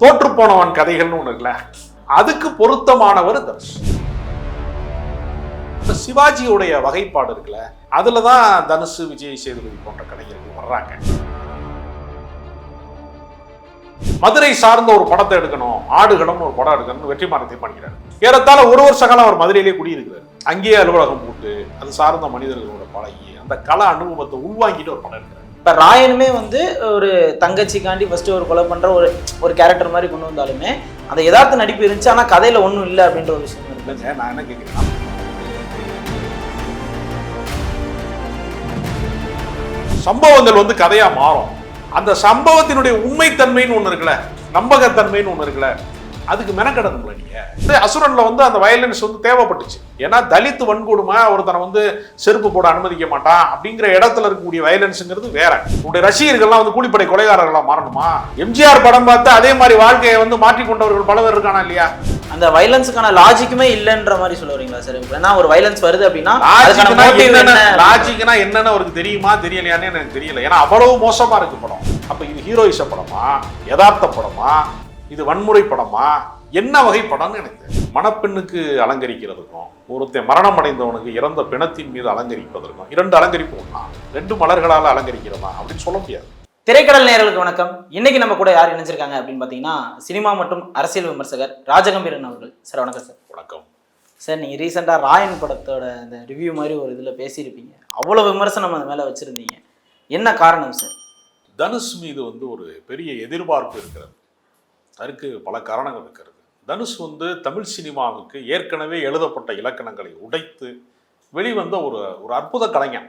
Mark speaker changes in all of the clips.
Speaker 1: தோற்று போனவன் கதைகள்னு ஒண்ணு இருக்குல்ல? அதுக்கு பொருத்தமானவர் தனுஷ் இந்த சிவாஜியுடைய வகைப்பாடு இருக்குல்ல அதுல தான் தனுஷ் விஜய் சேதுபதி போன்ற கலைஞர்கள் வர்றாங்க. மதுரை சார்ந்த ஒரு படத்தை எடுக்கணும் ஆடுகளம்னு ஒரு படம் எடுக்கணும்னு வெற்றிமாறன் தீர்மானிக்கிறார். ஏறத்தாழ ஒரு வருஷ காலம் அவர் மதுரையிலே குடியிருக்கிறார். அங்கேயே அலுவலகம் போட்டு அது சார்ந்த மனிதர்களோட பழகி அந்த கல அனுபவத்தை உள்வாங்கிட்டு ஒரு படம் எடுக்கிறார்.
Speaker 2: இப்போ ராயனுமே வந்து ஒரு தங்கச்சிக்காண்டி ஃபஸ்ட்டு ஒரு கொலை பண்ணுற ஒரு ஒரு கேரக்டர் மாதிரி கொண்டு வந்தாலுமே அந்த யதார்த்த நடிப்பு இருந்துச்சு ஆனால் கதையில் ஒன்றும் இல்லை அப்படின்ற ஒரு விஷயம்
Speaker 1: இருக்குது நான் என்ன கேட்குறேன் சம்பவங்கள் வந்து கதையாக மாறும். அந்த சம்பவத்தினுடைய உண்மைத்தன்மைன்னு ஒன்று இருக்குல்ல நம்பகத்தன்மைன்னு ஒன்று இருக்குல்ல அதுக்கு மெனக்கடணும்ல நீங்க. இந்த அசுரன்ல வந்து அந்த வயலன்ஸ் வந்து தேவைப்பட்டுச்சு. ஏன்னா தலித் வன்கொடுமை ஒருத்தனை வந்து செருப்பு போட அனுமதிக்க மாட்டான் அப்படிங்கிற இடத்துல இருக்கக்கூடிய வயலன்ஸுங்கிறது வேற. உங்களுடைய ரசிகர்கள்லாம் வந்து கூலிப்படை கொலைகாரர்களா மாறணுமா? எம்ஜிஆர் படம் பார்த்து அதே மாதிரி வாழ்க்கையை வந்து மாற்றிக்கொண்டவர்கள் பல பேர் இருக்கானா இல்லையா?
Speaker 2: அந்த வயலன்ஸுக்கான லாஜிக்குமே இல்லைன்ற மாதிரி சொல்ல வரீங்களா சார் ஏன்னா ஒரு வயலன்ஸ் வருது அப்படின்னா?
Speaker 1: லாஜிக்னா என்னன்னு? அவருக்கு தெரியுமா தெரியலையான்னு எனக்கு தெரியல. ஏன்னா அவ்வளவு மோசமா இருக்கு படம். அப்ப இது ஹீரோயிச படமா? யதார்த்த படமா? இது வன்முறை படமா? என்ன வகை படம்னு எனக்கு. மணப்பெண்ணுக்கு அலங்கரிக்கிறதுக்கும் ஒருத்தன் மரணம் அடைந்தவனுக்கு இறந்த பிணத்தின் மீது அலங்கரிப்பதற்கும் இரண்டு அலங்கரிப்பு ஒண்ணா ரெண்டு மலர்களால் அலங்கரிக்கிறதா? அப்படின்னு சொல்ல முடியாது.
Speaker 2: திரைக்கடல் நேயர்களுக்கு வணக்கம். இன்னைக்கு நம்ம கூட யார் இணைஞ்சிருக்காங்க அப்படின்னு பார்த்தீங்கன்னா சினிமா மற்றும் அரசியல் விமர்சகர் ராஜகம்பீரன் அவர்கள். சார் வணக்கம் சார்.
Speaker 1: வணக்கம்.
Speaker 2: சார் நீங்கள் ரீசெண்டாக ராயன் படத்தோட அந்த ரிவ்யூ மாதிரி ஒரு இதில் பேசியிருப்பீங்க. அவ்வளோ விமர்சனம் அது மேலே வச்சுருந்தீங்க. என்ன காரணம் சார்?
Speaker 1: தனுஷ் மீது வந்து ஒரு பெரிய எதிர்பார்ப்பு இருக்கிறது. அதுக்கு பல காரணங்கள் இருக்கிறது. தனுஷ் வந்து தமிழ் சினிமாவுக்கு ஏற்கனவே எழுதப்பட்ட இலக்கணங்களை உடைத்து வெளிவந்த ஒரு ஒரு அற்புத கலைஞன்.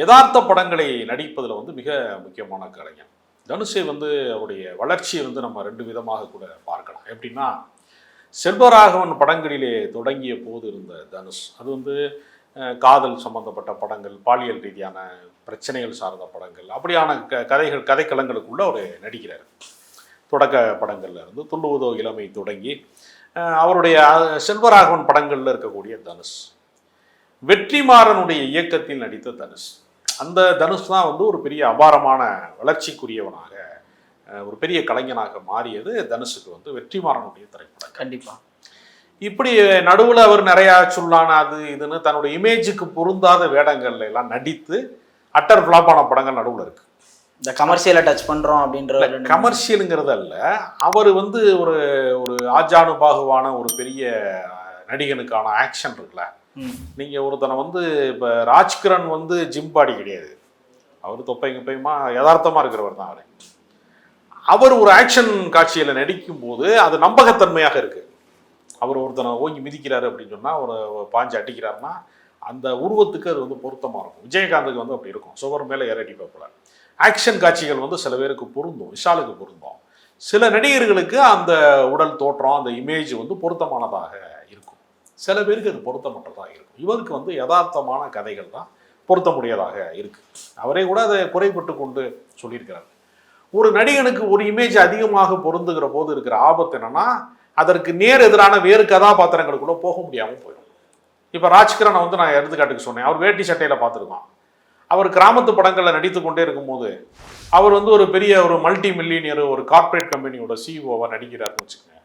Speaker 1: யதார்த்த படங்களை நடிப்பதில் வந்து மிக முக்கியமான கலைஞன். தனுஷை வந்து அவருடைய வளர்ச்சியை வந்து நம்ம ரெண்டு விதமாக கூட பார்க்கலாம். எப்படின்னா செல்வராகவன் படங்களிலே தொடங்கிய போது இருந்த தனுஷ் அது வந்து காதல் சம்பந்தப்பட்ட படங்கள் பாலியல் ரீதியான பிரச்சனைகள் சார்ந்த படங்கள் அப்படியான க கதைகள் கதைக்களங்களுக்குள்ள அவர் நடிக்கிறார். தொடக்க படங்கள்ல இருந்து துள்ளுவதோ இளமை தொடங்கி அவருடைய செல்வராகவன் படங்கள்ல இருக்கக்கூடிய தனுஷ். வெற்றிமாறனுடைய இயக்கத்தில் நடித்த தனுஷ். அந்த தனுஷ் தான் வந்து ஒரு பெரிய அபாரமான வளர்ச்சிக்குரியவனாக ஒரு பெரிய கலைஞனாக மாறியது தனுஷுக்கு வந்து வெற்றிமாறனுடைய திரைப்படம்
Speaker 2: கண்டிப்பாக
Speaker 1: இப்படி நடுவில் அவர் நிறையா சொல்லான அது இதுன்னு தன்னுடைய இமேஜுக்கு பொருந்தாத வேடங்கள்ல எல்லாம் நடித்து அட்டர் ஃப்ளாப்பான படங்கள் நடுவில் இருக்கு.
Speaker 2: இந்த கமர்ஷியலை டச் பண்ணுறோம் அப்படின்ற
Speaker 1: கமர்ஷியலுங்கிறது அல்ல. அவர் வந்து ஒரு ஒரு ஆஜானுபாகுவான ஒரு பெரிய நடிகனுக்கான ஆக்ஷன் இருக்குல்ல.
Speaker 2: ம்.
Speaker 1: நீங்க ஒருத்தனை வந்து இப்போ ராஜ்கிரண் வந்து ஜிம் பாடி கிடையாது. அவர் தொப்பைங்க பையமா யதார்த்தமா இருக்கிறவர் தான் அவர். அவர் ஒரு ஆக்ஷன் காட்சியில நடிக்கும் போது அது நம்பகத்தன்மையாக இருக்கு. அவர் ஒருத்தனை ஓங்கி மிதிக்கிறாரு அப்படின்னு சொன்னா ஒரு பாஞ்சு அடிக்கிறாருன்னா அந்த உருவத்துக்கு அது வந்து பொருத்தமா இருக்கும். விஜயகாந்துக்கு வந்து அப்படி இருக்கும். சுவர் மேல ஏறடி போல ஆக்ஷன் காட்சிகள் வந்து சில பேருக்கு பொருந்தும் விஷாலுக்கு பொருந்தும். சில நடிகர்களுக்கு அந்த உடல் தோற்றம் அந்த இமேஜ் வந்து பொருத்தமானதாக இருக்கும். சில பேருக்கு அது பொருத்தமற்றதாக இருக்கும். இவருக்கு வந்து யதார்த்தமான கதைகள் தான் பொருத்த முடியாதாக அவரே கூட அதை குறைபட்டு கொண்டு சொல்லியிருக்கிறார். ஒரு நடிகனுக்கு ஒரு இமேஜ் அதிகமாக பொருந்துகிற போது இருக்கிற ஆபத்து என்னன்னா அதற்கு நேர் எதிரான வேறு கதாபாத்திரங்களுக்குள்ள போக முடியாமல் போயிடும். இப்போ ராஜ்கிரனை வந்து நான் எடுத்துக்காட்டுக்கு சொன்னேன். அவர் வேட்டி சட்டையில் பார்த்துருக்கான். அவர் கிராமத்து படங்களில் நடித்து கொண்டே இருக்கும்போது அவர் வந்து ஒரு பெரிய ஒரு மல்டி மில்லியனியர் ஒரு கார்ப்பரேட் கம்பெனியோட சிஇஓவாக நடிக்கிறாருன்னு வச்சுக்கோங்க.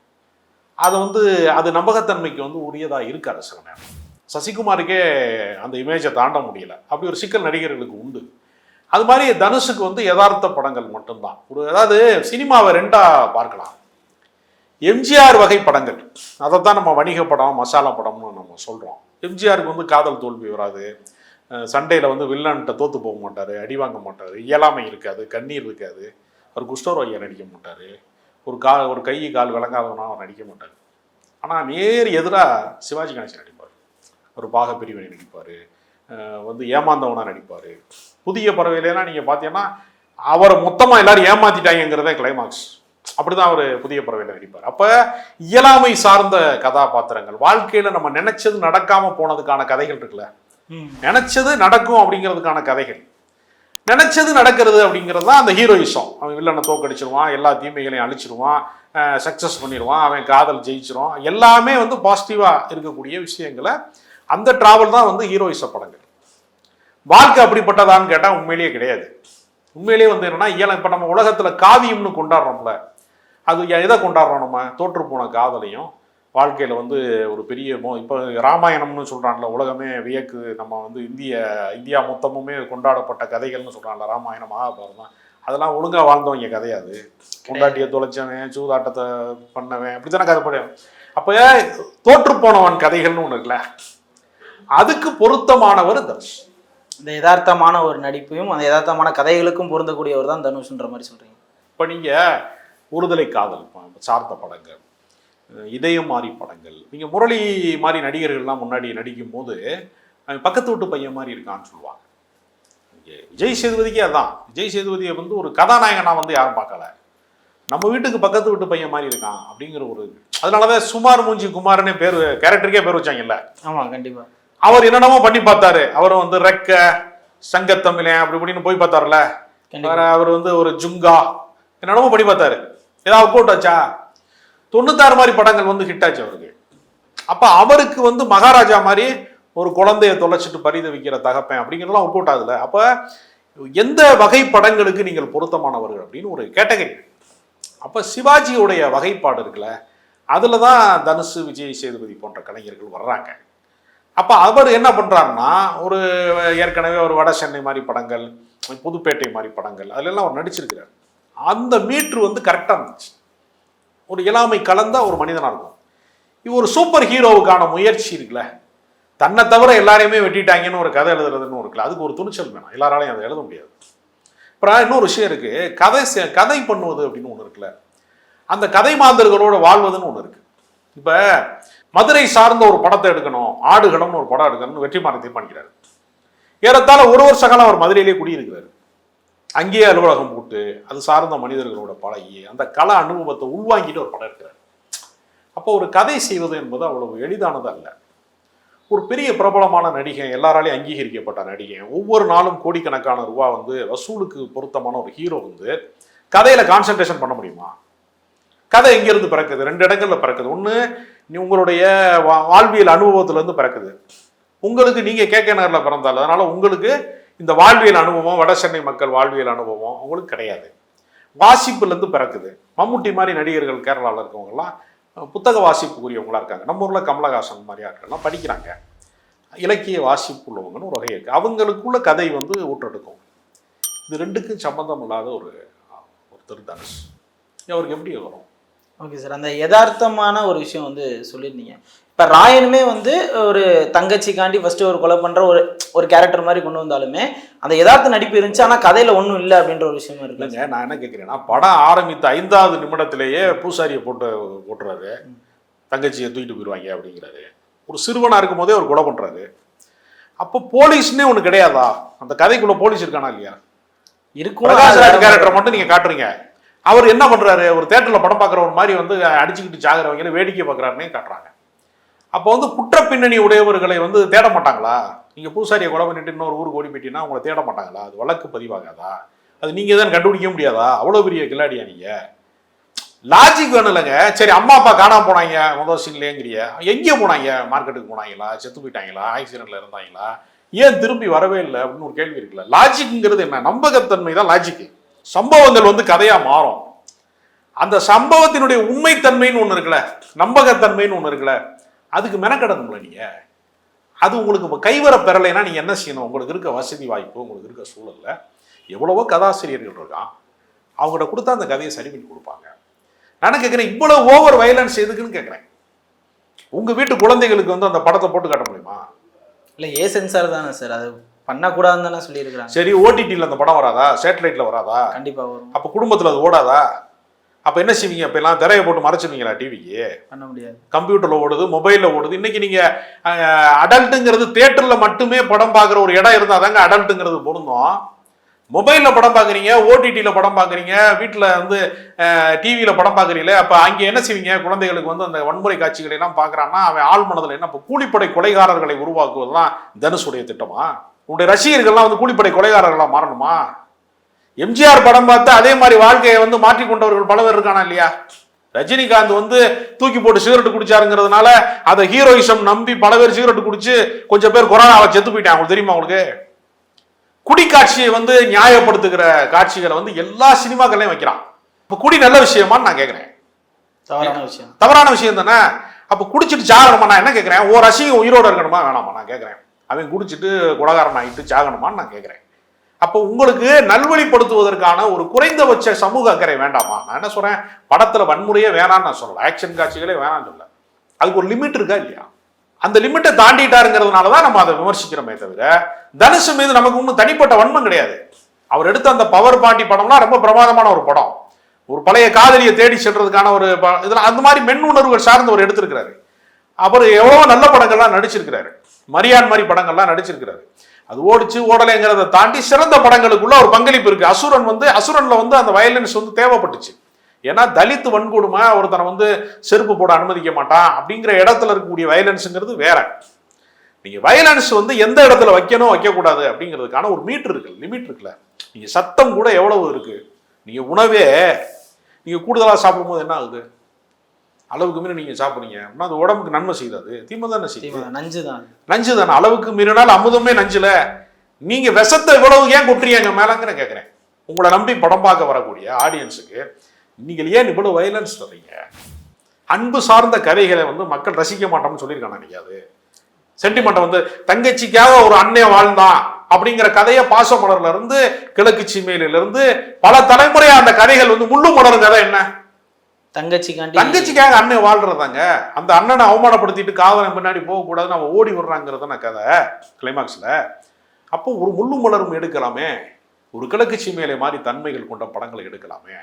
Speaker 1: அது வந்து அது நம்பகத்தன்மைக்கு வந்து உரியதாக இருக்காது சில நேரம். சசிகுமாருக்கே அந்த இமேஜை தாண்ட முடியல. அப்படி ஒரு சிக்கல் நடிகர்களுக்கு உண்டு. அது மாதிரி தனுஷுக்கு வந்து யதார்த்த படங்கள் மட்டும்தான். ஒரு அதாவது சினிமாவை ரெண்டாக பார்க்கலாம். எம்ஜிஆர் வகை படங்கள். அதைத்தான் நம்ம வணிக படம் மசாலா படம்னு நம்ம சொல்கிறோம் எம்ஜிஆருக்கு வந்து காதல் தோல்வி வராது. சண்டையில் வந்து வில்லன்ட்ட தோத்து போக மாட்டார் அடி வாங்க மாட்டார் இயலாமை இருக்காது கண்ணீர் இருக்காது. அவர் குஷ்டரோகியா நடிக்க மாட்டார். ஒரு கா ஒரு கை கால் விளங்காதவனா அவர் நடிக்க மாட்டார். ஆனால் நேர் எதிராக சிவாஜி கணேசன் நடிப்பார். ஒரு பாக பிரிவினை நடிப்பார். வந்து ஏமாந்தவனா நடிப்பார். புதிய பறவையிலாம் நீங்கள் பார்த்தீங்கன்னா அவரை மொத்தமாக எல்லாரும் ஏமாத்திட்டாங்கிறதே கிளைமாக்ஸ் அப்படிதான் அவர் புதிய பறவையில் நடிப்பார். அப்போ இயலாமை சார்ந்த கதாபாத்திரங்கள் வாழ்க்கையில் நம்ம நினைச்சது நடக்காமல் போனதுக்கான கதைகள் இருக்குல்ல? நினைச்சது நடக்கும் அப்படிங்கிறதுக்கான கதைகள். நினைச்சது நடக்கிறது அப்படிங்கிறது தான் அந்த ஹீரோயிசம். அவன் வில்லனை தோக்கடிச்சிருவான் எல்லா தீமைகளையும் அழிச்சிருவான் சக்ஸஸ் பண்ணிடுவான் அவன் காதல் ஜெயிச்சிரும். எல்லாமே வந்து பாசிட்டிவாக இருக்கக்கூடிய விஷயங்களை அந்த டிராவல் தான் வந்து ஹீரோயிச படங்கள். வாழ்க்கை அப்படிப்பட்டதான்னு கேட்டால் உண்மையிலேயே கிடையாது. உண்மையிலேயே வந்து என்னன்னா இயலம் இப்போ நம்ம உலகத்தில் காவியம்னு கொண்டாடுறோம்ல அது எதை கொண்டாடுறோம் நம்ம? தோற்று போன காதலையும் வாழ்க்கையில் வந்து ஒரு பெரிய மோ இப்போ ராமாயணம்னு சொல்கிறான்ல உலகமே வியக்கு நம்ம வந்து இந்திய இந்தியா மொத்தமுமே கொண்டாடப்பட்ட கதைகள்னு சொல்கிறான்ல ராமாயணம் மகாபாரதம். அதெல்லாம் ஒழுங்காக வாழ்ந்தவங்க கதையாது கொண்டாட்டியை தொலைச்சவன் சூதாட்டத்தை பண்ணவன் அப்படி தானே கதை படம் அப்போ தோற்று போனவன் கதைகள்னு ஒன்று இருக்குல்ல? அதுக்கு பொருத்தமானவர் தனுஷ்.
Speaker 2: இந்த யதார்த்தமான ஒரு நடிப்பையும் அந்த யதார்த்தமான கதைகளுக்கும் பொருந்தக்கூடியவர் தான் தனுஷ்ன்ற மாதிரி சொல்றீங்க.
Speaker 1: இப்போ நீங்கள் ஒருதலை காதல் சார்ந்த படங்கள் இதயம் மாறி படங்கள். நீங்கள் முரளி மாதிரி நடிகர்கள்லாம் முன்னாடி நடிக்கும் போது பக்கத்து வீட்டு பையன் மாதிரி இருக்கான்னு சொல்லுவாங்க. விஜய் சேதுபதிக்கே அதான். விஜய் சேதுபதியை வந்து ஒரு கதாநாயகனா வந்து யாரும் பார்க்கல. நம்ம வீட்டுக்கு பக்கத்து வீட்டு பையன் மாதிரி இருக்கான் அப்படிங்கிற ஒரு அதனாலதான் சுமார் மூஞ்சி குமார்னே பேர் கேரக்டருக்கே பேர் வச்சாங்கல்ல.
Speaker 2: ஆமா கண்டிப்பா.
Speaker 1: அவர் என்னென்னமோ பண்ணி பார்த்தாரு. அவர் வந்து ரெக்க சங்கத்தமிழன் அப்படி இப்படின்னு போய் பார்த்தாருல அவர் வந்து ஒரு ஜுங்கா என்னென்னமோ பண்ணி பார்த்தாரு. ஏதாவது ஆச்சா தொண்ணூத்தாறு மாதிரி படங்கள் வந்து ஹிட் ஆச்சு அவருக்கு. அப்போ அவருக்கு வந்து மகாராஜா மாதிரி ஒரு குழந்தைய தொலைச்சிட்டு பரிதவிக்கிற வைக்கிற அப்படிங்கிறதெல்லாம் ஒர்க் அவுட் ஆகுதுல அப்போ எந்த வகை படங்களுக்கு நீங்கள் பொருத்தமானவர்கள் அப்படின்னு ஒரு கேட்டகரி. அப்போ சிவாஜியுடைய வகைப்பாடு இருக்குல்ல அதில் தான் தனுசு விஜய் சேதுபதி போன்ற கலைஞர்கள் வர்றாங்க. அப்போ அவர் என்ன பண்ணுறாருன்னா ஒரு ஏற்கனவே ஒரு வட சென்னை மாதிரி படங்கள் புதுப்பேட்டை மாதிரி படங்கள் அதிலெல்லாம் அவர் நடிச்சிருக்கிறார். அந்த மீட்ரு வந்து கரெக்டாக இருந்துச்சு. ஒரு இயலாமை கலந்த ஒரு மனிதனாக இருக்கும். இது ஒரு சூப்பர் ஹீரோவுக்கான முயற்சி இருக்குல்ல. தன்னை தவிர எல்லாரையுமே வெட்டிட்டாங்கன்னு ஒரு கதை எழுதுறதுன்னு இருக்குல்ல. அதுக்கு ஒரு துணிச்சல் வேணும். எல்லாராலையும் அதை எழுத முடியாது. அப்புறம் இன்னொரு விஷயம் இருக்குது கதை செ- கதை பண்ணுவது அப்படின்னு ஒன்று இருக்குல்ல. அந்த கதை மாந்தர்களோட வாழ்வதுன்னு ஒன்று இருக்குது இப்போ மதுரை சார்ந்த ஒரு படத்தை எடுக்கணும் ஆடுகளம்னு ஒரு படம் எடுக்கணும்னு வெற்றிமாறன் தீர்மானிக்கிறார். ஏறத்தாழ ஒரு வருஷ காலம் அவர் மதுரையிலே குடியிருக்கிறார். அங்கேயே அலுவலகம் போட்டு அது சார்ந்த மனிதர்களோட பழகி அந்த கல அனுபவத்தை உள்வாங்கிட்டு ஒரு படம் எடுக்கிறார். அப்போ ஒரு கதை செய்வது என்பது அவ்வளவு எளிதானது அல்ல. ஒரு பெரிய பிரபலமான நடிகை எல்லாராலையும் அங்கீகரிக்கப்பட்ட நடிகை ஒவ்வொரு நாளும் கோடிக்கணக்கான ரூபா வந்து வசூலுக்கு பொருத்தமான ஒரு ஹீரோ வந்து கதையில கான்சென்ட்ரேஷன் பண்ண முடியுமா? கதை எங்கிருந்து பிறக்குது? ரெண்டு இடங்கள்ல பிறக்குது. ஒன்று உங்களுடைய வா- வாழ்வியல் அனுபவத்துல இருந்து பிறக்குது. உங்களுக்கு நீங்க கேட்க நகரில் பிறந்தால் அதனால உங்களுக்கு இந்த வாழ்வியல் அனுபவம் வட சென்னை மக்கள் வாழ்வியல் அனுபவம் அவங்களுக்கு கிடையாது. வாசிப்புலேருந்து பிறக்குது. மம்முட்டி மாதிரி நடிகர்கள் கேரளாவில் இருக்கவங்கலாம் புத்தக வாசிப்புக்குரியவங்களா இருக்காங்க. நம்ம ஊரில் கமலஹாசன் மாதிரி ஆட்கள்லாம் படிக்கிறாங்க. இலக்கிய வாசிப்பு உள்ளவங்கன்னு ஒரு வகை இருக்குது அவங்களுக்குள்ள கதை வந்து ஊற்றெடுக்கும் இது ரெண்டுக்கும் சம்மந்தம் இல்லாத ஒரு ஒருத்தர் தனுஷ். அவருக்கு எப்படி வரும்?
Speaker 2: ஓகே சார் அந்த யதார்த்தமான ஒரு விஷயம் வந்து சொல்லியிருந்தீங்க. இப்போ ராயனுமே வந்து ஒரு தங்கச்சிக்காண்டி ஃபர்ஸ்ட் ஒரு கொலை பண்ற ஒரு ஒரு கேரக்டர் மாதிரி கொண்டு வந்தாலுமே அந்த யதார்த்த நடிப்பு இருந்துச்சு ஆனா கதையில ஒன்றும் இல்லை அப்படின்ற ஒரு விஷயமா இருக்குல்ல
Speaker 1: இல்லைங்க நான் என்ன கேட்குறேன்னா படம் ஆரம்பித்த ஐந்தாவது நிமிடத்திலேயே பூசாரியை போட்டு போட்டுறாரு தங்கச்சியை தூக்கிட்டு போயிடுவாங்க அப்படிங்கிறாரு. ஒரு சிறுவனா இருக்கும் போதே ஒரு கொலை பண்றாரு. அப்போ போலீஸ்னே ஒன்று கிடையாதா? அந்த கதைக்குள்ள போலீஸ் இருக்கானா இல்லையா?
Speaker 2: இருக்கும்.
Speaker 1: கேரக்டரை மட்டும் நீங்க காட்டுறீங்க. அவர் என்ன பண்ணுறாரு ஒரு தேட்டரில் படம் பார்க்குறவர் மாதிரி வந்து அடிச்சுக்கிட்டு சாகுறவங்க வேடிக்கை பார்க்குறாருன்னு காட்டுறாங்க. அப்போ வந்து குற்ற பின்னணி உடையவர்களை வந்து தேட மாட்டாங்களா? நீங்கள் பூசாரியை கொலை பண்ணிட்டு இன்னொரு ஊருக்கு ஓடி போயிட்டீங்கன்னா உங்களை தேட மாட்டாங்களா? அது வழக்கு பதிவாகாதா? அது நீங்கள் தான் கண்டுபிடிக்க முடியாதா? அவ்வளோ பெரிய கில்லாடியா நீங்கள் லாஜிக் வேணும் இல்லைங்க சரி அம்மா அப்பா காணாம போனாங்க முதல் சீன்லேங்கிறிய எங்கே போனாங்க மார்க்கெட்டுக்கு போனாங்களா செத்து போயிட்டாங்களா ஆக்சிடென்ட்ல இருந்தாங்களா ஏன் திரும்பி வரவே இல்லை அப்படின்னு ஒரு கேள்வி இருக்குல்ல. லாஜிக்ங்கிறது என்ன? நம்பகத்தன்மை தான் லாஜிக்கு சம்பவங்கள் வந்து கதையாக மாறும். அந்த சம்பவத்தினுடைய உண்மைத்தன்மைன்னு ஒன்று இருக்குல்ல நம்பகத்தன்மைன்னு ஒன்று இருக்குல்ல அதுக்கு மெனக்கடணும்ல நீங்கள் அது உங்களுக்கு இப்ப கைவர பெறலைன்னா நீங்கள் என்ன செய்யணும்? உங்களுக்கு இருக்க வசதி வாய்ப்பு உங்களுக்கு இருக்க சூழலில் எவ்வளவோ கதாசிரியர்கள் இருக்கான். அவங்கள்ட்ட கொடுத்தா அந்த கதையை சரி பண்ணி கொடுப்பாங்க. நான் கேட்குறேன் இவ்வளோ ஓவர் வயலன்ஸ் எதுக்குன்னு கேட்குறேன் உங்கள் வீட்டு குழந்தைகளுக்கு வந்து அந்த படத்தை போட்டு காட்ட முடியுமா?
Speaker 2: இல்லை ஏ சென்சார் தானே சார் அது பண்ணக்கூடாதுன்னு தானே சொல்லியிருக்கிறாங்க.
Speaker 1: சரி ஓடிடியில் அந்த படம் வராதா? சேட்டலைட்ல வராதா?
Speaker 2: கண்டிப்பா வரும்.
Speaker 1: அப்போ குடும்பத்தில் அது ஓடாதா? அப்போ என்ன செய்வீங்க? இப்போ எல்லாம் திரையை போட்டு மறைச்சிருவீங்களா டிவிக்கு
Speaker 2: பண்ண முடியாது.
Speaker 1: கம்ப்யூட்டரில் ஓடுது மொபைலில் ஓடுது. இன்னைக்கு நீங்கள் அடல்ட்டுங்கிறது தேட்டரில் மட்டுமே படம் பார்க்குற ஒரு இடம் இருந்தால் தாங்க அடல்ட்டுங்கிறது பொருந்தும். மொபைலில் படம் பார்க்குறீங்க ஓடிடியில் படம் பார்க்குறீங்க வீட்டில் வந்து டிவியில் படம் பார்க்குறீங்களே அப்போ அங்கே என்ன செய்வீங்க? குழந்தைகளுக்கு வந்து அந்த வன்முறை காட்சிகளை எல்லாம் பார்க்குறான்னா அவன் ஆள் மனதில் என்ன? இப்போ கூலிப்படை கொலைகாரர்களை உருவாக்குவது தான் தனுஷுடைய திட்டமா? உன்னுடைய ரசிகர்கள்லாம் வந்து கூலிப்படை கொலைகாரர்களாக மாறணுமா? எம்ஜிஆர் படம் பார்த்து அதே மாதிரி வாழ்க்கையை வந்து மாற்றிக்கொண்டவர்கள் பல பேர் இருக்கானா இல்லையா? ரஜினிகாந்த் வந்து தூக்கி போட்டு சிகரெட் குடிச்சாருங்கிறதுனால அதை ஹீரோயிசம் நம்பி பல பேர் சிகரெட் குடிச்சு கொஞ்சம் பேர் கொரோனாவை செத்து போயிட்டாங்க. உங்களுக்கு தெரியுமா உங்களுக்கு? குடி காட்சியை வந்து நியாயப்படுத்துகிற காட்சிகளை வந்து எல்லா சினிமாக்கள்லையும் வைக்கிறான். இப்போ குடி நல்ல விஷயமான்னு நான் கேட்குறேன்
Speaker 2: தவறான விஷயம்.
Speaker 1: தவறான விஷயம் தானே? அப்ப குடிச்சிட்டு சாகணுமா நான் என்ன கேட்கறேன் ஓ ரசிகன் உயிரோட இருக்கணுமா? வேணாமா நான் கேட்கறேன் அவன் குடிச்சிட்டு குடகாரன் ஆகிட்டு சாகணுமான்னு நான் கேட்குறேன் அப்போ உங்களுக்கு நல்வழிப்படுத்துவதற்கான ஒரு குறைந்தபட்ச சமூக அக்கறை வேண்டாமா? நான் என்ன சொல்கிறேன் படத்தில் வன்முறையே வேணாம்னு நான் சொல்லலை. ஆக்ஷன் காட்சிகளே வேணாம்னு சொல்ல அதுக்கு ஒரு லிமிட் இருக்கா இல்லையா? அந்த லிமிட்டை தாண்டிட்டாருங்கிறதுனால தான் நம்ம அதை விமர்சிக்கிறோமே தவிர தனுஷு மீது நமக்கு ஒன்றும் தனிப்பட்ட வன்மம் கிடையாது. அவர் எடுத்த அந்த பவர் பாட்டி படம்லாம் ரொம்ப பிரமாதமான ஒரு படம். ஒரு பழைய காதலியை தேடி செல்றதுக்கான ஒரு ப- இதெல்லாம் அந்த மாதிரி மென் உணர்வுகள் சார்ந்து அவர் எடுத்திருக்கிறாரு. அவர் எவ்வளோ நல்ல படங்கள்லாம் நடிச்சிருக்கிறாரு. மரியான் மாதிரி படங்கள்லாம் நடிச்சிருக்கிறாரு. அது ஓடிச்சு ஓடலைங்கிறத தாண்டி சிறந்த படங்களுக்குள்ள ஒரு பங்களிப்பு இருக்கு. அசுரன் வந்து அசுரன்ல வந்து அந்த வயலன்ஸ் வந்து தேவைப்பட்டுச்சு. ஏன்னா தலித் வன்கொடுமை ஒருத்தனை வந்து செருப்பு போட அனுமதிக்க மாட்டான் அப்படிங்கிற இடத்துல இருக்கக்கூடிய வயலன்ஸுங்கிறது வேற. நீங்கள் வயலன்ஸ் வந்து எந்த இடத்துல வைக்கணும் வைக்கக்கூடாது அப்படிங்கிறதுக்கான ஒரு மீட்ரு இருக்கு லிமிட் இருக்குல்ல. நீங்கள் சத்தம் கூட எவ்வளவு இருக்குது நீங்கள் உணவே நீங்கள் கூடுதலாக சாப்பிடும்போது என்ன ஆகுது? அளவுக்கு மீறி நீங்க சாப்பிடுறீங்க. அப்படின்னா அது உடம்புக்கு நன்மை செய்யாது தீமை தானே செய்யுது.
Speaker 2: நஞ்சு தான்.
Speaker 1: நஞ்சு தானே. அளவுக்கு மீறினால் அமுதமே நஞ்சுல. நீங்க விஷத்தை இவ்வளவு ஏன் கொட்டுறீங்க மேலங்கிற கேட்குறேன் உங்களை நம்பி படம் பார்க்க வரக்கூடிய ஆடியன்ஸுக்கு நீங்கள் ஏன் இவ்வளவு வயலன்ஸ் தர்றீங்க அன்பு சார்ந்த கதைகளை வந்து மக்கள் ரசிக்க மாட்டோம்னு சொல்லியிருக்காங்க நினைக்காது சென்டிமெண்ட் வந்து தங்கச்சிக்காக ஒரு அண்ணன் வாழ்ந்தான் அப்படிங்கிற கதையை பாசமலர்ல இருந்து கிழக்கு சீமையில இருந்து பல தலைமுறையா அந்த கதைகள் வந்து முள்ளு மலரும் கதை என்ன?
Speaker 2: தங்கச்சிக்காண்டி
Speaker 1: தங்கச்சிக்காக அண்ணன் வாழ்றதாங்க. அந்த அண்ணனை அவமானப்படுத்திட்டு காதலன் பின்னாடி போகக்கூடாதுன்னு அவன் ஓடி விடுறாங்கிறதான கதை கிளைமாக்ஸ்ல அப்போ ஒரு முள்ளு மலரும் எடுக்கலாமே. ஒரு கிழக்கு சீமையிலே மாதிரி தன்மைகள் கொண்ட படங்களை எடுக்கலாமே.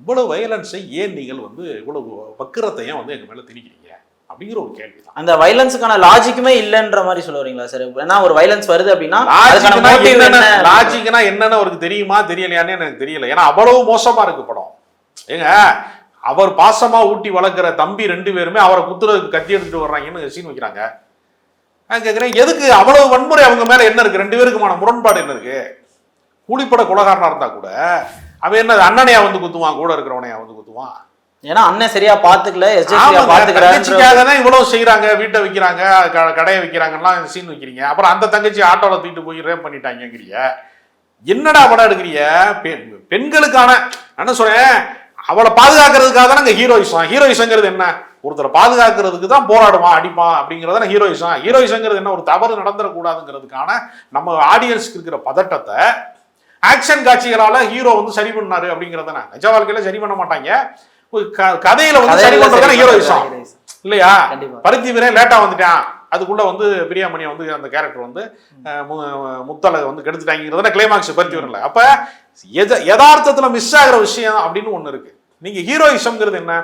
Speaker 1: இவ்வளவு வயலன்ஸை ஏன் நீங்கள் வந்து இவ்வளவு வக்கிரத்தை ஏன் வந்து எங்க மேல திணிக்கிறீங்க? அப்படிங்கிற ஒரு கேள்வி
Speaker 2: அந்த வயலன்ஸுக்கான லாஜிக்குமே இல்லைன்ற மாதிரி சொல்ல வரீங்களா சார் ஏன்னா ஒரு வயலன்ஸ் வருது அப்படின்னா?
Speaker 1: லாஜிக்னா என்னன்னு அவருக்கு தெரியுமா தெரியலையான்னு எனக்கு தெரியல. ஏன்னா அவ்வளவு மோசமா இருக்கு படம். ஏங்க அவர் பாசமா ஊட்டி வளர்க்குற தம்பி ரெண்டு பேருமே அவரை குத்துறதுக்கு கத்தி எடுத்துட்டு வர்றாங்கன்னு சீன் வைக்கிறாங்க. நான் கேட்குறேன் எதுக்கு அவ்வளவு வன்முறை அவங்க மேல என்ன இருக்கு? ரெண்டு பேருக்குமான முரண்பாடு என்ன இருக்கு? கூலிப்பட குலகாரனா இருந்தா கூட அவன் என்ன அண்ணனையா வந்து குத்துவான் கூட இருக்கிறவனையா வந்து குத்துவான்?
Speaker 2: ஏன்னா அண்ணன் சரியா பாத்துக்கல
Speaker 1: தங்கச்சிக்காக தான் இவ்வளவு செய்யறாங்க வீட்டை விற்கிறாங்க கடையை விற்கிறாங்கலாம் சீன் வைக்கிறீங்க. அப்புறம் அந்த தங்கச்சி ஆட்டோல தூக்கிட்டு போய் ரேப் பண்ணிட்டாங்கங்கிறீங்க. என்னடா படம் எடுக்கிறீங்க? பெண்- பெண்களுக்கான என்ன சொல்றேன் அவளை பாதுகாக்கிறதுக்காக தான் நாங்க ஹீரோயிசம் ஹீரோயிசங்கிறது என்ன? ஒருத்தரை பாதுகாக்கிறதுக்கு தான் போராடுவான் அடிப்பான் அப்படிங்கிறத ஹீரோயிசம் ஹீரோயிசங்கிறது என்ன? ஒரு தவறு நடந்துடக்கூடாதுங்கிறதுக்கான நம்ம ஆடியன்ஸ்க்கு இருக்கிற பதட்டத்தை ஆக்ஷன் காட்சிகளால ஹீரோ வந்து சரி பண்ணாரு அப்படிங்கிறதானே. நிஜ வாழ்க்கையில சரி பண்ண மாட்டாங்க. கதையில வந்து சரி ஹீரோயிசம்
Speaker 2: பண்றது heroism.
Speaker 1: இல்லையா. பருத்தி வீரன் லேட்டா வந்துட்டான். அதுக்குள்ள வந்து பிரியாமணி வந்து அந்த கேரக்டர் வந்து முத்தலை வந்து கெடுத்துட்டாங்கிறத கிளைமாக்ஸ் பருத்தி வீரன்ல. அப்ப எத யதார்த்தத்துல மிஸ் ஆகிற விஷயம் அப்படின்னு ஒண்ணு இருக்கு. நீங்க ஹீரோயிசம்ங்கிறது என்ன?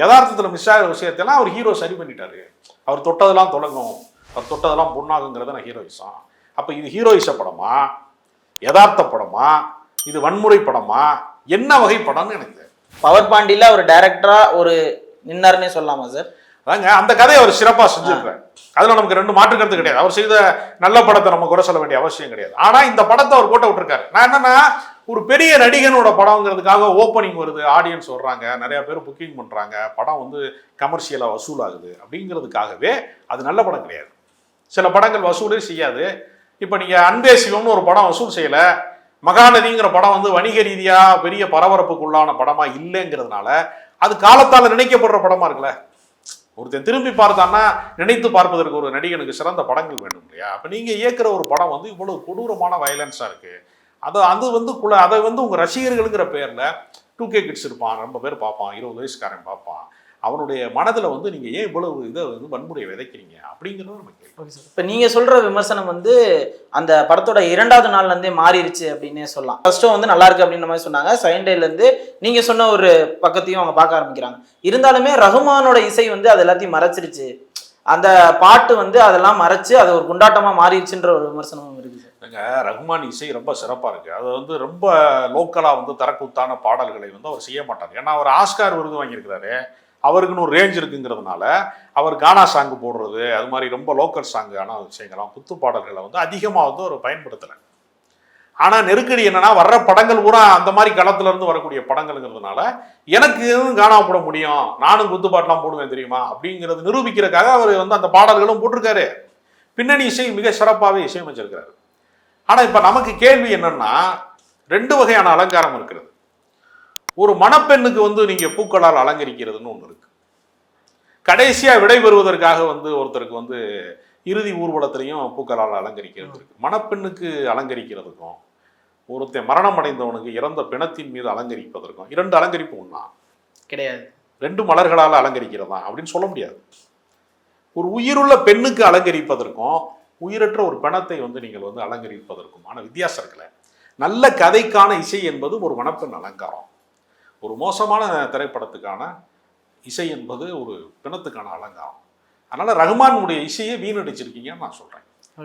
Speaker 1: யதார்த்தத்துல மிஸ் ஆகிற விஷயத்தெல்லாம் அவர் ஹீரோ சரி பண்ணிட்டாரு. அவர் தொட்டதெல்லாம் தொடங்கும். அவர் தொட்டதெல்லாம் பொண்ணாகுங்கிறத நான் ஹீரோயிசம். அப்ப இது ஹீரோயிச படமா? யதார்த்த படமா? இது வன்முறை படமா? என்ன வகை படம்னு எனக்கு.
Speaker 2: பவர் பாண்டியில ஒரு டைரக்டரா ஒரு நின்னாருன்னே சொல்லலாமா சார்
Speaker 1: அதாங்க அந்த கதையை அவர் சிறப்பா செஞ்சிருக்காரு அதுல நமக்கு ரெண்டு மாற்று கருத்து கிடையாது. அவர் செய்த நல்ல படத்தை நம்ம குறை சொல்ல வேண்டிய அவசியம் கிடையாது. ஆனா இந்த படத்தை அவர் கோட்டை விட்டுருக்காரு. நான் என்னன்னா ஒரு பெரிய நடிகனோட படங்கிறதுக்காக ஓப்பனிங் வருது. ஆடியன்ஸ் வர்றாங்க நிறைய பேர் புக்கிங் பண்ணுறாங்க படம் வந்து கமர்ஷியலாக வசூலாகுது அப்படிங்கிறதுக்காகவே அது நல்ல படம் கிடையாது. சில படங்கள் வசூலே செய்யாது. இப்போ நீங்கள் அன்பே சிவம்னு ஒரு படம் வசூல் செய்யலை. மகாநதிங்கிற படம் வந்து வணிக ரீதியாக பெரிய பரபரப்புக்குள்ளான படமாக இல்லைங்கிறதுனால அது காலத்தால் நினைக்கப்படுற படமாக இருக்குல்ல. ஒருத்தன் திரும்பி பார்த்தான்னா நினைத்து பார்ப்பதற்கு ஒரு நடிகனுக்கு சிறந்த படங்கள் வேண்டும் இல்லையா? அப்போ நீங்கள் இயக்குற ஒரு படம் வந்து இவ்வளோ கொடூரமான வயலன்ஸாக இருக்குது அதை அது வந்து குல அதை வந்து உங்கள் ரசிகர்களுங்கிற பேரில் டூ கே கிட்ஸ் இருப்பான் ரொம்ப பேர் பார்ப்பான் இருபது வயசுக்காரன் பார்ப்பான். அவனுடைய மனதில் வந்து நீங்கள் ஏன் இவ்வளவு இதை வந்து வன்முறையை விதைக்கிறீங்க? அப்படிங்கிறத நம்ம கேட்கும்
Speaker 2: இப்போ நீங்கள் சொல்கிற விமர்சனம் வந்து அந்த படத்தோட இரண்டாவது நாள்லேருந்தே மாறிடுச்சு அப்படின்னே சொல்லலாம். ஃபஸ்ட்டும் வந்து நல்லா இருக்கு அப்படின்ற மாதிரி சொன்னாங்க. செகண்ட் டேலேருந்து நீங்கள் சொன்ன ஒரு பக்கத்தையும் அவங்க பார்க்க ஆரம்பிக்கிறாங்க. இருந்தாலுமே ரகுமானோட இசை வந்து அது எல்லாத்தையும் மறைச்சிருச்சு. அந்த பாட்டு வந்து அதெல்லாம் மறைச்சு அது ஒரு குண்டாட்டமாக மாறிடுச்சுன்ற ஒரு விமர்சனமும்
Speaker 1: ஏங்க ரஹ்மான் இசை ரொம்ப சிறப்பாக இருக்குது அது வந்து ரொம்ப லோக்கலாக வந்து தரக்குத்தான பாடல்களை வந்து அவர் செய்ய மாட்டார். ஏன்னா அவர் ஆஸ்கார் விருது வாங்கியிருக்கிறாரு. அவருக்குன்னு ஒரு ரேஞ்ச் இருக்குங்கிறதுனால அவர் கானா சாங்கு போடுறது அது மாதிரி ரொம்ப லோக்கல் சாங்கான விஷயங்கள்லாம் குத்து பாடல்களை வந்து அதிகமாக வந்து அவர் பயன்படுத்தலை. ஆனால் நெருக்கடி என்னன்னா வர்ற படங்கள் பூரா அந்த மாதிரி களத்துல இருந்து வரக்கூடிய படங்கள்ங்கிறதுனால எனக்கு எதுவும் காணா போட முடியும் நானும் குத்து பாட்டெலாம் போடுவேன் தெரியுமா? அப்படிங்கிறது நிரூபிக்கிறதுக்காக அவர் வந்து அந்த பாடல்களும் போட்டிருக்காரு. பின்னணி இசை மிக சிறப்பாகவே இசையமைச்சிருக்கிறாரு. ஆனா இப்ப நமக்கு கேள்வி என்னன்னா ரெண்டு வகையான அலங்காரம் இருக்கிறது. ஒரு மணப்பெண்ணுக்கு வந்து நீங்க பூக்களால் அலங்கரிக்கிறதுன்னு ஒன்று இருக்கு. கடைசியா விடைபெறுவதற்காக வந்து ஒருத்தருக்கு வந்து இறுதி ஊர்வலத்திலையும் பூக்களால் அலங்கரிக்கிறது இருக்கு. மணப்பெண்ணுக்கு அலங்கரிக்கிறதுக்கும் ஒருத்தன் மரணம் அடைந்தவனுக்கு இறந்த பிணத்தின் மீது அலங்கரிப்பதற்கும் இரண்டு அலங்கரிப்பு ஒன்றா
Speaker 2: கிடையாது.
Speaker 1: ரெண்டு மலர்களால் அலங்கரிக்கிறதா அப்படின்னு சொல்ல முடியாது. ஒரு உயிருள்ள பெண்ணுக்கு அலங்கரிப்பதற்கும் உயிரற்ற ஒரு பிணத்தை வந்து நீங்கள் வந்து அலங்கரிப்பதற்குமான வித்தியாசம் இருக்குல்ல. நல்ல கதைக்கான இசை என்பது ஒரு மணப்பெண் அலங்காரம். ஒரு மோசமான திரைப்படத்துக்கான இசை என்பது ஒரு பிணத்துக்கான அலங்காரம். அதனால ரஹ்மானுடைய இசையை வீணடிச்சிருக்கீங்கன்னு நான் சொல்றேன்.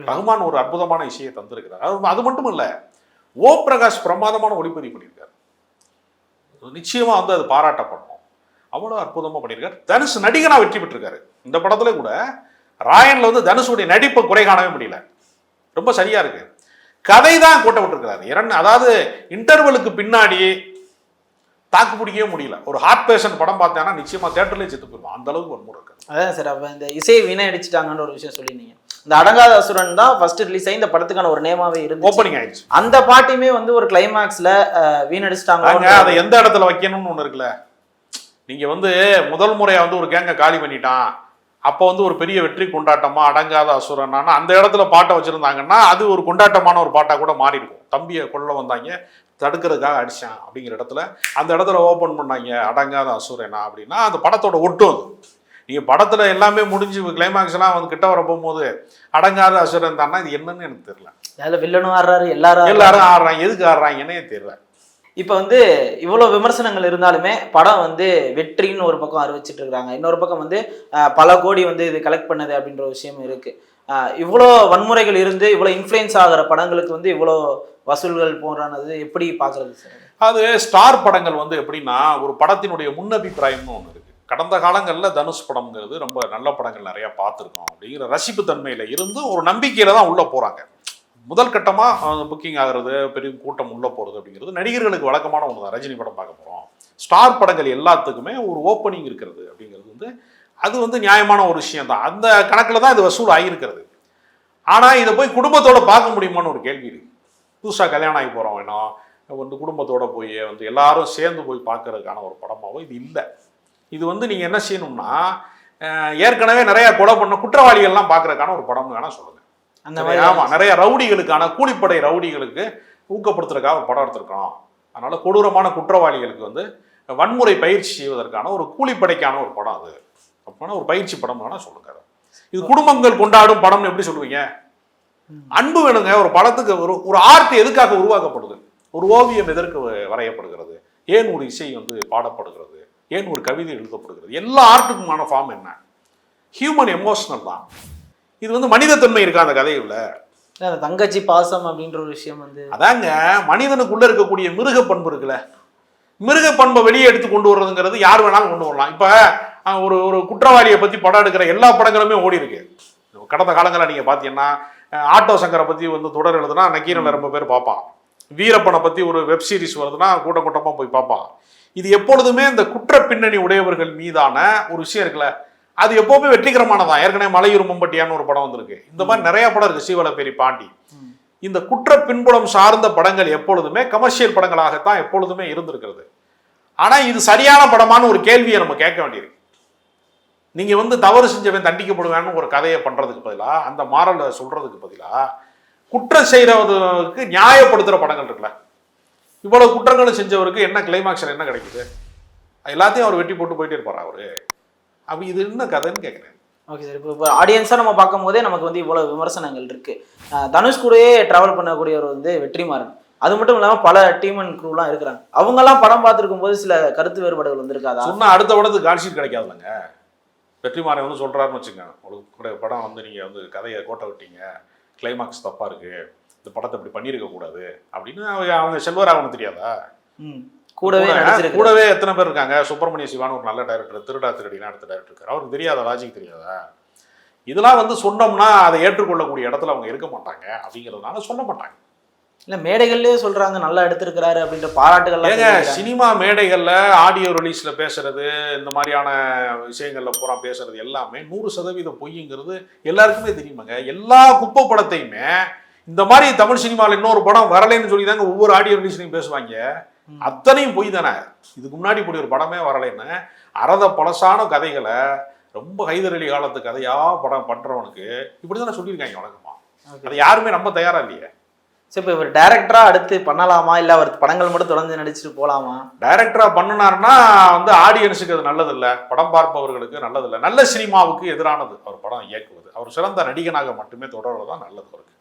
Speaker 1: ரஹ்மான் ஒரு அற்புதமான இசையை தந்திருக்கிறார். அது அது மட்டும் இல்ல ஓ பிரகாஷ் பிரமாதமான ஒளிப்பதிவு பண்ணியிருக்காரு. நிச்சயமா வந்து அது பாராட்டப்படணும். அவ்வளோ அற்புதமா பண்ணியிருக்காரு. தனுஷ் நடிகனா வெற்றி பெற்றிருக்காரு. இந்த படத்துல கூட ராயன்ல வந்து தனுஷுடைய நடிப்பை குறை காணவே முடியல. ரொம்ப சரியா இருக்கு. கதை தான் கோட்டை விட்டுருக்காரு இரண்டு அதாவது இன்டர்வலுக்கு பின்னாடி தாக்கு பிடிக்கவே முடியல. ஒரு ஹார்ட் பேஷண்ட் படம் பார்த்தேன்னா நிச்சயமா தேட்டர்லேயே செத்து போயிருவான் அந்த அளவுக்கு வன்முறை இருக்கு
Speaker 2: அதான் சார் அப்போ இந்த இசையை வீணை அடிச்சிட்டாங்கன்ற ஒரு விஷயம் சொல்லியிருந்தீங்க. இந்த அடங்காத அசுரன் தான் ஃபர்ஸ்ட் ரிலீஸ் ஆகி இந்த படத்துக்கான ஒரு நேமாவே இருந்து
Speaker 1: ஓப்பனிங் ஆயிடுச்சு.
Speaker 2: அந்த பாட்டையுமே வந்து ஒரு கிளைமாக்ஸ்ல வீணடிச்சிட்டாங்க
Speaker 1: அதை எந்த இடத்துல வைக்கணும்னு ஒண்ணு இருக்குல்ல? நீங்க வந்து முதல் முறையா வந்து ஒரு கேங்க காலி பண்ணிட்டான். அப்போ வந்து ஒரு பெரிய வெற்றி கொண்டாட்டமா அடங்காத அசுரனானா அந்த இடத்துல பாட்டை வச்சிருந்தாங்கன்னா அது ஒரு கொண்டாட்டமான ஒரு பாட்டா கூட மாறி இருக்கும் தம்பியை கொல்ல வந்தாங்க தடுக்கிறதுக்காக அடிச்சான் அப்படிங்கிற இடத்துல அந்த இடத்துல ஓபன் பண்ணாங்க அடங்காத அசுரனா அப்படின்னா அந்த படத்தோட ஒட்டும் அது. நீங்க படத்துல எல்லாமே முடிஞ்சு கிளைமாக்ஸ் எல்லாம் வந்து கிட்ட வர போகும்போது அடங்காத அசுரன் தானா? இது என்னன்னு எனக்கு தெரியல.
Speaker 2: அதில் வில்லனும் ஆடுறாரு எல்லாரும்.
Speaker 1: எல்லாரும் ஆடுறாங்க. எதுக்கு ஆடுறாங்கன்னே தெரியல.
Speaker 2: இப்போ வந்து இவ்வளோ விமர்சனங்கள் இருந்தாலுமே படம் வந்து வெற்றின்னு ஒரு பக்கம் அறிவிச்சிட்டு இருக்காங்க இன்னொரு பக்கம் வந்து பல கோடி வந்து இது கலெக்ட் பண்ணது அப்படின்ற ஒரு விஷயம் இருக்கு. இவ்வளோ வன்முறைகள் இருந்து இவ்வளோ இன்ஃப்ளூயன்ஸ் ஆகிற படங்களுக்கு வந்து இவ்வளோ வசூல்கள் போன்றானது எப்படி பார்க்கறது சார்
Speaker 1: அது ஸ்டார் படங்கள் வந்து எப்படின்னா ஒரு படத்தினுடைய முன்னபிப்பிராயம்னு ஒன்று இருக்கு. கடந்த காலங்களில் தனுஷ் படம்ங்கிறது ரொம்ப நல்ல படங்கள் நிறையா பார்த்துருக்கோம் அப்படிங்கிற ரசிப்பு தன்மையில் இருந்து ஒரு நம்பிக்கையில் தான் உள்ளே போகிறாங்க முதல் கட்டமாக புக்கிங் ஆகிறது பெரிய கூட்டம் உள்ள போகிறது அப்படிங்கிறது நடிகர்களுக்கு வழக்கமான ஒன்று தான் ரஜினி படம் பார்க்க போகிறோம் ஸ்டார் படங்கள் எல்லாத்துக்குமே ஒரு ஓப்பனிங் இருக்கிறது அப்படிங்கிறது வந்து அது வந்து நியாயமான ஒரு விஷயம் தான் அந்த கணக்கில் தான் இது வசூல் ஆகியிருக்கிறது. ஆனால் இதை போய் குடும்பத்தோட பார்க்க முடியுமான்னு ஒரு கேள்வி இருக்குது புதுசாக கல்யாணம் ஆகி போகிறோம் வேணும் வந்து குடும்பத்தோட போய் வந்து எல்லாரும் சேர்ந்து போய் பார்க்கறதுக்கான ஒரு படமாகவும் இது இல்லை. இது வந்து நீங்கள் என்ன செய்யணும்னா ஏற்கனவே நிறையா கொலை பண்ண குற்றவாளிகள்லாம் பார்க்குறதுக்கான ஒரு படம்னு வேணால் சொல்லுங்கள்
Speaker 2: அந்த மாதிரி
Speaker 1: ஆமா நிறைய ரவுடிகளுக்கான கூலிப்படை ரவுடிகளுக்கு ஊக்கப்படுத்துறதுக்காக ஒரு படம் எடுத்திருக்கோம் அதனால கொடூரமான குற்றவாளிகளுக்கு வந்து வன்முறை பயிற்சி செய்வதற்கான ஒரு கூலிப்படைக்கான ஒரு படம் அது. அப்படின்னா ஒரு பயிற்சி படம் வேணா சொல்லுங்க. இது குடும்பங்கள் கொண்டாடும் படம்னு எப்படி சொல்லுவீங்க? அன்பு வேணுங்க ஒரு படத்துக்கு ஒரு ஒரு ஆர்ட் எதுக்காக உருவாக்கப்படுது? ஒரு ஓவியம் எதற்கு வரையப்படுகிறது? ஏன் ஒரு இசை வந்து பாடப்படுகிறது? ஏன் ஒரு கவிதை எழுதப்படுகிறது? எல்லா ஆர்ட்டுக்குமான ஃபார்ம் என்ன? ஹியூமன் எமோஷனல் தான். இது வந்து மனிதத்தன்மை இருக்கா அந்த கதையுள்ள
Speaker 2: அந்த தங்கச்சி பாசம் அப்படின்ற ஒரு விஷயம் வந்து
Speaker 1: அதாங்க மனிதனுக்குள்ள இருக்கக்கூடிய மிருக பண்பு இருக்குல்ல. மிருக பண்பை வெளியே எடுத்து கொண்டு வர்றதுங்கிறது யார் வேணாலும் கொண்டு வரலாம். இப்ப ஒரு ஒரு குற்றவாளியை பத்தி படம் எடுக்கிற எல்லா படங்களுமே ஓடி இருக்கு. கடந்த காலங்களில் நீங்க பாத்தீங்கன்னா அஹ், ஆட்டோ சங்கரை பத்தி வந்து தொடர் எழுதுனா நக்கீரன் ரொம்ப பேர் பார்ப்பான். வீரப்பனை பத்தி ஒரு வெப் சீரிஸ் வருதுன்னா கூட்டம் கூட்டமா போய் பார்ப்பான். இது எப்பொழுதுமே இந்த குற்ற பின்னணி உடையவர்கள் மீதான ஒரு விஷயம் இருக்குல்ல. அது எப்பவுமே வெற்றிகரமானதான் ஏற்கனவே மலையூர் மம்பட்டியான்னு ஒரு படம் வந்திருக்கு. இந்த மாதிரி நிறைய படம் இருக்கு சீவலப்பேரி பாண்டி. இந்த குற்ற பின்புலம் சார்ந்த படங்கள் எப்பொழுதுமே கமர்ஷியல் படங்களாகத்தான் எப்பொழுதுமே இருந்திருக்கிறது. ஆனா இது சரியான படமான்னு ஒரு கேள்வியை நம்ம கேட்க வேண்டியிருக்கு. நீங்க வந்து தவறு செஞ்சவன் தண்டிக்கப்படுவேன்னு ஒரு கதையை பண்றதுக்கு பதிலா அந்த மாறலை சொல்றதுக்கு பதிலா குற்றம் செய்யறதுக்கு நியாயப்படுத்துற படங்கள் இருக்குல்ல. இவ்வளவு குற்றங்களும் செஞ்சவருக்கு என்ன கிளைமாக்ஸ் என்ன கிடைக்குது? எல்லாத்தையும் அவர் வெட்டி போட்டு போயிட்டே இருப்பாரா அவரு? அப்ப இது என்ன கதைன்னு கேட்குறேன்
Speaker 2: ஓகே சார் இப்போ இப்போ ஆடியன்ஸாக நம்ம பார்க்கும்போதே நமக்கு வந்து இவ்வளோ விமர்சனங்கள் இருக்கு. அஹ் தனுஷ் கூடயே ட்ராவல் பண்ணக்கூடியவர் வந்து வெற்றிமாறன். அது மட்டும் இல்லாமல் பல டீம் அண்ட் க்ரூலாம் இருக்கிறாங்க. அவங்கெல்லாம் படம் பார்த்துருக்கும் போது சில கருத்து வேறுபாடுகள் வந்திருக்காதா?
Speaker 1: சொன்னா அடுத்த படத்துக்கு காட்சி கிடைக்காதுல்லங்க. வெற்றிமாறன் வந்து சொல்றாருன்னு வச்சுங்க ஒரு கூட படம் வந்து நீங்க வந்து கதையை கோட்டை விட்டீங்க. கிளைமாக்ஸ் தப்பா இருக்கு. இந்த படத்தை இப்படி பண்ணியிருக்க கூடாது அப்படின்னு அவங்க- அவங்க செல்வராகவன் தெரியாதா?
Speaker 2: ம். கூடவே
Speaker 1: கூடவே எத்தனை பேர் இருக்காங்க? சுப்பிரமணிய சிவான்னு ஒரு நல்ல டைரக்டர் திருடா திருடினா அடுத்த டைரக்டர் இருக்காரு. அவருக்கு தெரியாத? லாஜிக் தெரியாதா? இதெல்லாம் வந்து சொன்னோம்னா அதை ஏற்றுக்கொள்ளக்கூடிய இடத்துல அவங்க இருக்க மாட்டாங்க அப்படிங்கிறதுனால சொல்ல மாட்டாங்க.
Speaker 2: இல்லை மேடைகள்லேயே சொல்றாங்க நல்லா எடுத்திருக்கிறாரு அப்படின்ற பாராட்டுகள்லாம்
Speaker 1: ஏங்க. சினிமா மேடைகள்ல ஆடியோ ரிலீஸ்ல பேசுறது இந்த மாதிரியான விஷயங்கள்ல பூரா பேசுறது எல்லாமே நூறு சதவீத பொய்ங்கிறது எல்லாருக்குமே தெரியுமாங்க? எல்லா குப்பை படத்தையுமே இந்த மாதிரி தமிழ் சினிமாவில் இன்னொரு படம் வரலைன்னு சொல்லி தாங்க ஒவ்வொரு ஆடியோ ரிலீஸ்லையும் பேசுவாங்க. அத்தனையும் பொய் தானே? இதுக்கு முன்னாடி இப்படி ஒரு படமே வரலைன்னு அறத பழசான கதைகளை ரொம்ப ஹைதர் அலி காலத்து கதையா படம் பண்றவனுக்கு இப்படி தானே சொல்லியிருக்காங்க வழக்கமா? அதை யாருமே நம்ப தயாரா இல்லையே?
Speaker 2: சரி இப்போ இவர் டேரக்டரா அடுத்து பண்ணலாமா? இல்ல அவர் படங்கள் மட்டும் தொடர்ந்து நடிச்சுட்டு போலாமா?
Speaker 1: டைரக்டரா பண்ணினாருன்னா வந்து ஆடியன்ஸுக்கு அது நல்லதில்ல. படம் பார்ப்பவர்களுக்கு நல்லதில்ல. நல்ல சினிமாவுக்கு எதிரானது அவர் படம் இயக்குவது. அவர் சிறந்த நடிகனாக மட்டுமே தொடர்றது தான் நல்லது அவருக்கு.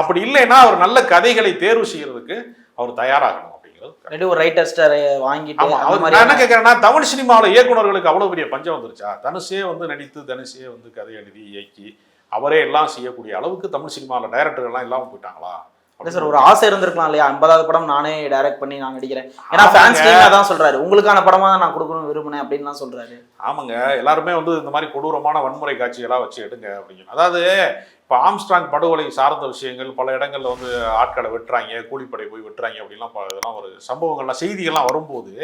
Speaker 1: அப்படி இல்லைன்னா அவர் நல்ல கதைகளை தேர்வு செய்யறதுக்கு அவர் தயாராகணும். அப்படிங்கிறது
Speaker 2: ஒரு ரைட்டர் ஸ்டார் வாங்கிட்டு
Speaker 1: அவர் என்ன கேட்கறேன்னா தமிழ் சினிமாவில் இயக்குனர்களுக்கு அவ்வளவு பெரிய பஞ்சம் வந்துருச்சா? தனுஷே வந்து நடித்து தனுஷே வந்து கதை எழுதி இயக்கி அவரே எல்லாம் செய்யக்கூடிய அளவுக்கு தமிழ் சினிமாவில் டைரக்டர்கள்லாம் இல்லாமல் போயிட்டாங்களா?
Speaker 2: இல்ல சார் ஒரு ஆசை இருந்திருக்கலாம் இல்லையா? ஐம்பதாவது படம் நானே டைரக்ட் பண்ணி நான் நடிக்கிறேன். ஏன்னா. ஃபேன்ஸ் அதான் சொல்றாரு. உங்களுக்கான படமா தான் நான் கொடுக்கணும் விரும்பினேன் அப்படின்லாம் சொல்றாரு.
Speaker 1: ஆமாங்க. எல்லாருமே வந்து இந்த மாதிரி கொடூரமான வன்முறை காட்சிகளாக வச்சு எடுங்க அப்படின்னு. அதாவது இப்போ ஆம்ஸ்ட்ராங் படுகொலை சார்ந்த விஷயங்கள் பல இடங்கள்ல வந்து ஆட்களை வெட்டுறாங்க கூலிப்படை போய் வெட்டுறாங்க அப்படிலாம் இதெல்லாம் ஒரு சம்பவங்கள்லாம் செய்திகள்லாம் வரும்போது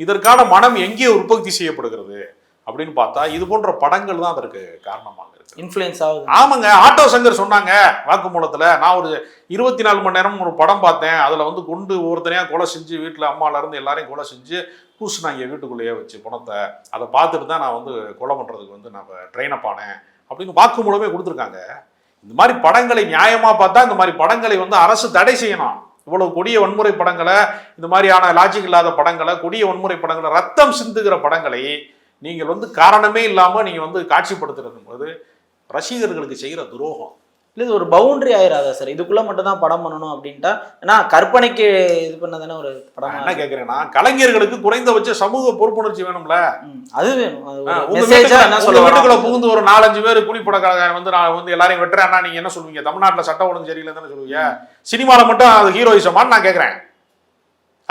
Speaker 1: இதற்கான மனம் எங்கே உற்பத்தி செய்யப்படுகிறது? அப்படின்னு பார்த்தா இது போன்ற படங்கள் தான் அதற்கு காரணமாக இருக்கு.
Speaker 2: இன்ஃப்ளூயன்ஸ் ஆகுது.
Speaker 1: ஆமாங்க ஆட்டோ சங்கர் சொன்னாங்க வாக்குமூலத்துல. நான் ஒரு இருபத்தி நாலு மணி நேரம் ஒரு படம் பார்த்தேன். அதுல வந்து குண்டு ஒவ்வொருத்தனையா கொலை செஞ்சு வீட்டுல அம்மால இருந்து எல்லாரையும் கொலை செஞ்சு பூசினாங்க வீட்டுக்குள்ளேயே வச்சு பணத்தை. அதை பார்த்துட்டு தான் நான் வந்து கொலை பண்றதுக்கு வந்து நான் ட்ரெயின் அப் ஆனேன். அப்படின்னு வாக்குமூலமே கொடுத்துருக்காங்க. இந்த மாதிரி படங்களை நியாயமா பார்த்தா இந்த மாதிரி படங்களை வந்து அரசு தடை செய்யணும். இவ்வளவு கொடிய வன்முறை படங்களை இந்த மாதிரியான லாஜிக் இல்லாத படங்களை கொடிய வன்முறை படங்களை ரத்தம் சிந்துகிற படங்களை நீங்கள் வந்து காரணமே இல்லாம நீங்க வந்து காட்சிப்படுத்துறது போது ரசிகர்களுக்கு செய்கிற துரோகம்.
Speaker 2: இல்ல இது ஒரு பவுண்டரி ஆயிராதா சார்? இதுக்குள்ள மட்டும் தான் படம் பண்ணணும் அப்படின்ட்டா? ஏன்னா கற்பனைக்கு இது பண்ணதானே ஒரு படம்
Speaker 1: என்ன கேட்கிறேன்னா கலைஞர்களுக்கு குறைந்தபட்ச சமூக பொறுப்புணர்ச்சி வேணும்ல.
Speaker 2: அது வேணும்.
Speaker 1: வீட்டுக்குள்ள-? புகுந்து ஒரு நாலஞ்சு பேர் கூலிப்படக்காரங்க வந்து நான் வந்து எல்லாரையும் வெட்டுறேன்னா நீங்க என்ன சொல்லுவீங்க? தமிழ்நாட்டுல சட்டம் ஒழுங்கு சரியில்லை தானே சொல்லுவீங்க? சினிமால மட்டும் அது ஹீரோயிசமான்னு நான் கேட்கறேன்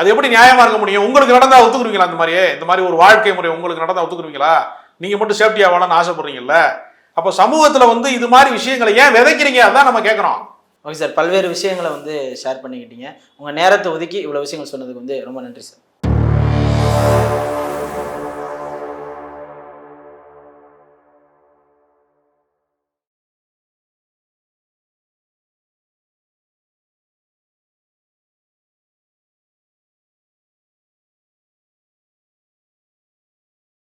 Speaker 1: அது எப்படி நியாயமா இருக்க முடியும்? உங்களுக்கு நடந்தா ஒத்துக்குருவீங்களா அந்த மாதிரியே? இந்த மாதிரி ஒரு வாழ்க்கை முறை உங்களுக்கு நடந்தா ஒத்துக்குருவீங்களா? நீங்க மட்டும் சேஃப்டியா வாழணும்னு ஆசைப்படுறீங்கல்ல? அப்போ சமூகத்துல வந்து இது மாதிரி விஷயங்களை ஏன் விதைக்கிறீங்க? அதான் நம்ம கேட்கறோம்.
Speaker 2: Okay sir. பல்வேறு விஷயங்களை வந்து ஷேர் பண்ணிக்கிட்டீங்க. உங்க நேரத்தை ஒதுக்கி இவ்வளவு விஷயங்கள் சொன்னதுக்கு வந்து ரொம்ப நன்றி சார்.